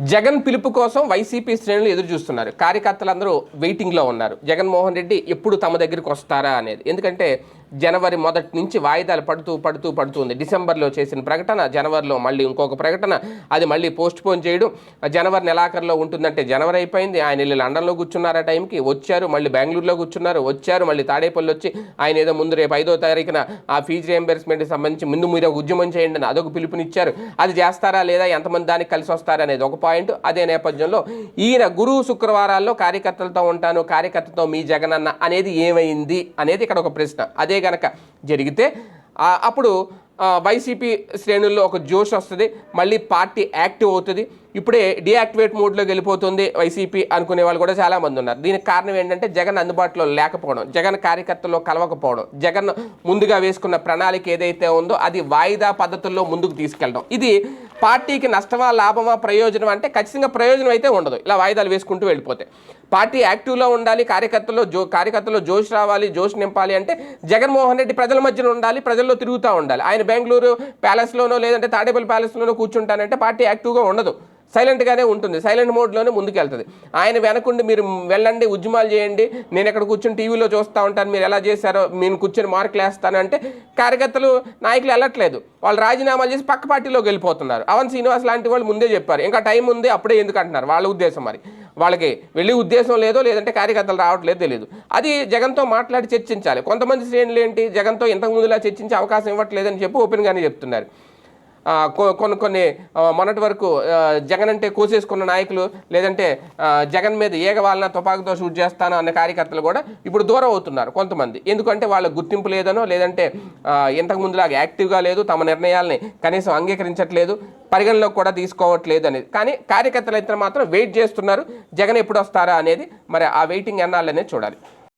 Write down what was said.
జగన్ పిలుపు కోసం వైసీపీ శ్రేణులు ఎదురు చూస్తున్నారు. కార్యకర్తలందరూ వెయిటింగ్లో ఉన్నారు. జగన్మోహన్ రెడ్డి ఎప్పుడు తమ దగ్గరికి వస్తారా అనేది. ఎందుకంటే జనవరి మొదటి నుంచి వాయిదాలు పడుతూ పడుతూ పడుతుంది డిసెంబర్లో చేసిన ప్రకటన జనవరిలో మళ్ళీ ఇంకొక ప్రకటన. అది మళ్ళీ పోస్ట్ పోన్ చేయడం. జనవరి నెలాఖరులో ఉంటుందంటే జనవరి అయిపోయింది. ఆయన వెళ్ళి లండన్లో కూర్చున్నారు ఆ టైంకి. వచ్చారు మళ్ళీ బెంగళూరులో కూర్చున్నారు. వచ్చారు మళ్ళీ తాడేపల్లి వచ్చి ఆయన ఏదో ముందు రేపు ఐదో తారీఖున ఆ ఫీజు రియంబర్స్మెంట్కి సంబంధించి ముందు మీరు ఉద్యమం చేయండి అని అదొక పిలుపునిచ్చారు. అది చేస్తారా లేదా ఎంతమంది దానికి కలిసి వస్తారా అనేది ఒక పాయింట్. అదే నేపథ్యంలో ఈయన గురువు శుక్రవారాల్లో కార్యకర్తలతో ఉంటాను కార్యకర్తతో మీ జగనన్న అనేది ఏమైంది అనేది ఇక్కడ ఒక ప్రశ్న. అదే గనక జరిగితే అప్పుడు వైసీపీ శ్రేణుల్లో ఒక జోష్ వస్తుంది మళ్ళీ పార్టీ యాక్టివ్ అవుతుంది. ఇప్పుడే డియాక్టివేట్ మోడ్లోకి వెళ్ళిపోతుంది వైసీపీ అనుకునే వాళ్ళు కూడా చాలామంది ఉన్నారు. దీనికి కారణం ఏంటంటే జగన్ అందుబాటులో లేకపోవడం జగన్ కార్యకర్తల్లో కలవకపోవడం జగన్ ముందుగా వేసుకున్న ప్రణాళిక ఏదైతే ఉందో అది వాయిదా పద్ధతుల్లో ముందుకు తీసుకెళ్ళడం. ఇది పార్టీకి నష్టమా లాభమా ప్రయోజనం అంటే ఖచ్చితంగా ప్రయోజనం అయితే ఉండదు. ఇలా వాయిదాలు వేసుకుంటూ వెళ్ళిపోతే. పార్టీ యాక్టివ్లో ఉండాలి కార్యకర్తలో జో కార్యకర్తలో జోష్ రావాలి జోష్ నింపాలి అంటే జగన్మోహన్ రెడ్డి ప్రజల మధ్యన ఉండాలి ప్రజల్లో తిరుగుతూ ఉండాలి. ఆయన బెంగళూరు ప్యాలెస్లోనో లేదంటే తాడేపల్లి ప్యాలెస్లోనో కూర్చుంటానంటే పార్టీ యాక్టివ్గా ఉండదు. సైలెంట్గానే ఉంటుంది. సైలెంట్ మోడ్లోనే ముందుకెళ్తుంది. ఆయన వెనకుండి మీరు వెళ్ళండి ఉద్యమాలు చేయండి. నేను ఇక్కడ కూర్చొని టీవీలో చూస్తూ ఉంటాను. మీరు ఎలా చేశారో నేను కూర్చొని మార్కులు వేస్తానంటే కార్యకర్తలు నాయకులు వెళ్ళట్లేదు. వాళ్ళు రాజీనామాలు చేసి పక్క పార్టీలోకి వెళ్ళిపోతున్నారు. అవన్ శ్రీనివాస్ లాంటి వాళ్ళు ముందే చెప్పారు. ఇంకా టైం ఉంది అప్పుడే ఎందుకు అంటున్నారు? వాళ్ళ ఉద్దేశం మరి. వాళ్ళకి వెళ్ళి ఉద్దేశం లేదో లేదంటే కార్యకర్తలు రావట్లేదు తెలియదు అది జగన్తో మాట్లాడి చర్చించాలి. కొంతమంది శ్రేణులు ఏంటి? జగన్తో ఇంతకు ముందులా చర్చించే అవకాశం ఇవ్వట్లేదని చెప్పి ఓపెన్గానే చెప్తున్నారు. కొన్ని కొన్ని మొన్నటి వరకు జగన్ అంటే కోసేసుకున్న నాయకులు లేదంటే జగన్ మీద ఏగ వాళ్ళ తుపాకుతో షూట్ చేస్తాను అన్న కార్యకర్తలు కూడా ఇప్పుడు దూరం అవుతున్నారు కొంతమంది. ఎందుకంటే వాళ్ళ గుర్తింపు లేదనో లేదంటే ఇంతకుముందులాగా ఇంతకు ముందులాగా యాక్టివ్గా లేదు తమ నిర్ణయాల్ని కనీసం అంగీకరించట్లేదు పరిగణలోకి కూడా తీసుకోవట్లేదు అనేది కానీ కార్యకర్తలు అయితే మాత్రం వెయిట్ చేస్తున్నారు జగన్ ఎప్పుడు వస్తారా అనేది మరి ఆ వెయిటింగ్ ఎన్నాళ్ళనే చూడాలి.